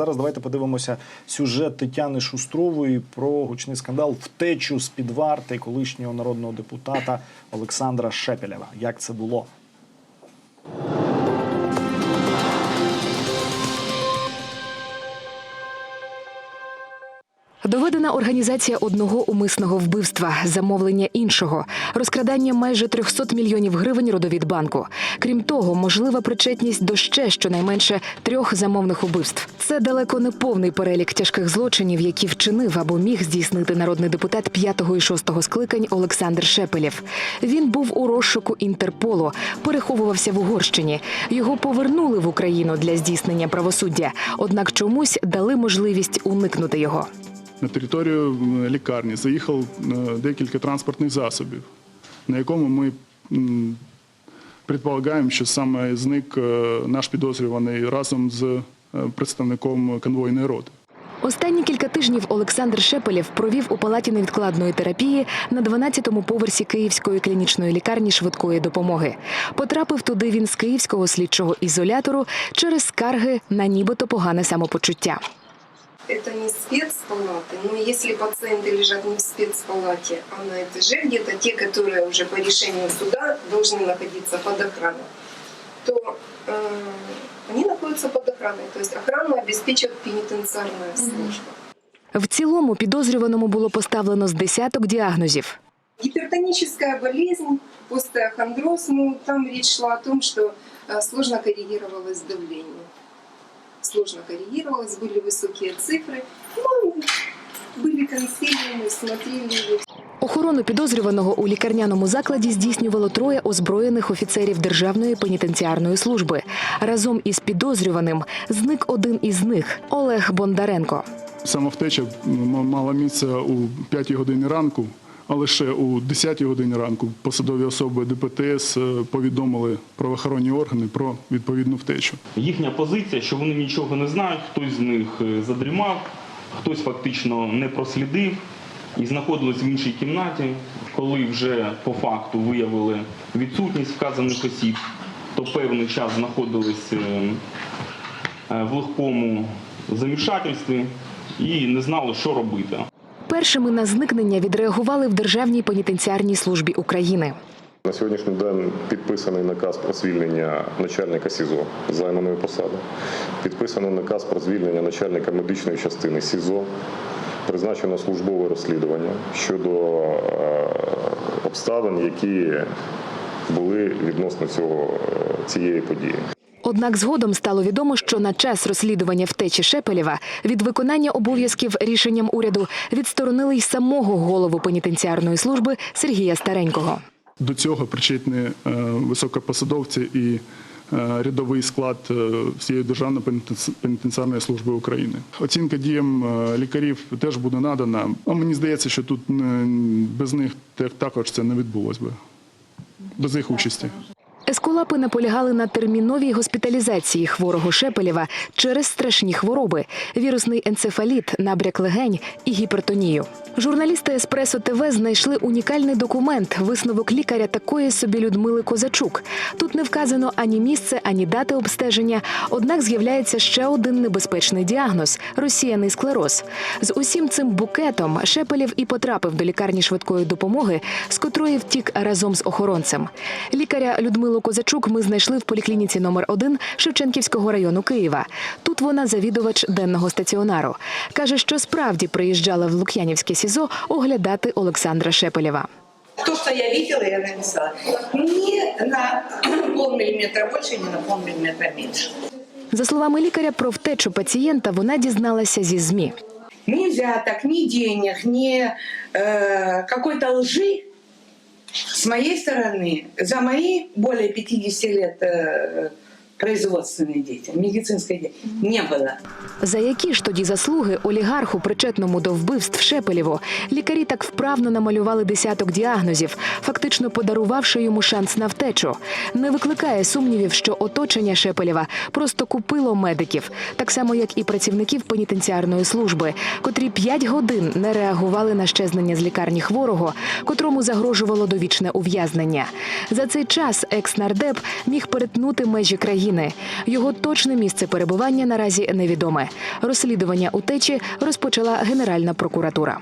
зараз давайте подивимося сюжет Тетяни Шустрової про гучний скандал втечу з під варти колишнього народного депутата Олександра Шепелєва. Як це було? Доведена організація одного умисного вбивства, замовлення іншого, розкрадання майже 300 мільйонів гривень родовід банку. Крім того, можлива причетність до ще щонайменше трьох замовних убивств. Це далеко не повний перелік тяжких злочинів, які вчинив або міг здійснити народний депутат 5 і 6 скликань Олександр Шепелєв. Він був у розшуку Інтерполу, переховувався в Угорщині. Його повернули в Україну для здійснення правосуддя, однак чомусь дали можливість уникнути його. На територію лікарні заїхав е, декілька транспортних засобів, на якому ми предполагаємо, що саме зник е, наш підозрюваний разом з представником конвойної роти. Останні кілька тижнів Олександр Шепелєв провів у палаті невідкладної терапії на 12-му поверсі Київської клінічної лікарні швидкої допомоги. Потрапив туди він з київського слідчого ізолятору через скарги на нібито погане самопочуття. Это не спецпалаты, но если пациенты лежат не в спецпалате, а на этаже, где-то те, которые уже по решению суда должны находиться под охраной, то э, они находятся под охраной. То есть охрану обеспечивает пенитенциарная служба. В цілому підозрюваному було поставлено з десяток діагнозів. Гипертоническая болезнь, остеохондроз, ну, там речь шла о том, что э, сложно коррегировалось давление. Сложно коррегировалось, были высокие цифры. Ну, были консилиумы, смотрели. Охорону підозрюваного у лікарняному закладі здійснювало троє озброєних офіцерів Державної пенітенціарної служби. Разом із підозрюваним зник один із них Олег Бондаренко. Самовтеча мала місце у 5 годині ранку, а лише у 10 годині ранку посадові особи ДПТС е, повідомили правоохоронні органи про відповідну втечу. Їхня позиція, що вони нічого не знають, хтось з них е, задрімав, хтось фактично не прослідив і знаходились в іншій кімнаті. Коли вже по факту виявили відсутність вказаних осіб, то певний час знаходились е, е, в легкому замішательстві і не знали, що робити. Першими на зникнення відреагували в Державній пенітенціарній службі України. На сьогоднішній день підписаний наказ про звільнення начальника СІЗО займаної посади. Підписаний наказ про звільнення начальника медичної частини СІЗО. Призначено службове розслідування щодо е, обставин, які були відносно цього, е, цієї події. Однак згодом стало відомо, що на час розслідування втечі Шепелєва від виконання обов'язків рішенням уряду відсторонили й самого голову пенітенціарної служби Сергія Старенького. До цього причетні е, високопосадовці і рядовий склад е, всієї Державної пенітенці- пенітенціарної служби України. Оцінка діям е, лікарів теж буде надана. А мені здається, що тут е, без них також це не відбулось би. Без їх участі. Ескулапи наполягали на терміновій госпіталізації хворого Шепелєва через страшні хвороби: вірусний енцефаліт, набряк легень і гіпертонію. Журналісти Еспресо ТВ знайшли унікальний документ, висновок лікаря такої собі Людмили Козачук. Тут не вказано ані місце, ані дати обстеження. Однак з'являється ще один небезпечний діагноз розсіяний склероз. З усім цим букетом Шепелєв і потрапив до лікарні швидкої допомоги, з котрої втік разом з охоронцем. Лікаря Людмилу Козачук ми знайшли в поліклініці номер 1 Шевченківського району Києва. Тут вона завідувач денного стаціонару. каже, що справді приїжджала в Лук'янівське СІЗО оглядати Олександра Шепелєва. То, что я видела, я написала. Не на полмиллиметра больше, не на полмиллиметра меньше. За словами лікаря, про втечу пацієнта вона дізналася зі ЗМІ. Ни взяток, ни денег, ни э, какой-то лжи с моей стороны за мои более 50 лет э, производственной деятельности, медицинской деятельности не было. За які ж тоді заслуги олігарху, причетному до вбивств Шепелєву, лікарі так вправно намалювали десяток діагнозів, фактично подарувавши йому шанс на втечу. Не викликає сумнівів, що оточення Шепелєва просто купило медиків, так само як і працівників пенітенціарної служби, котрі п'ять годин не реагували на щезнення з лікарні хворого, котрому загрожувало довічне ув'язнення. За цей час екс-нардеп міг перетнути межі країни України. Його точне місце перебування наразі невідоме. Розслідування утечі розпочала Генеральна прокуратура.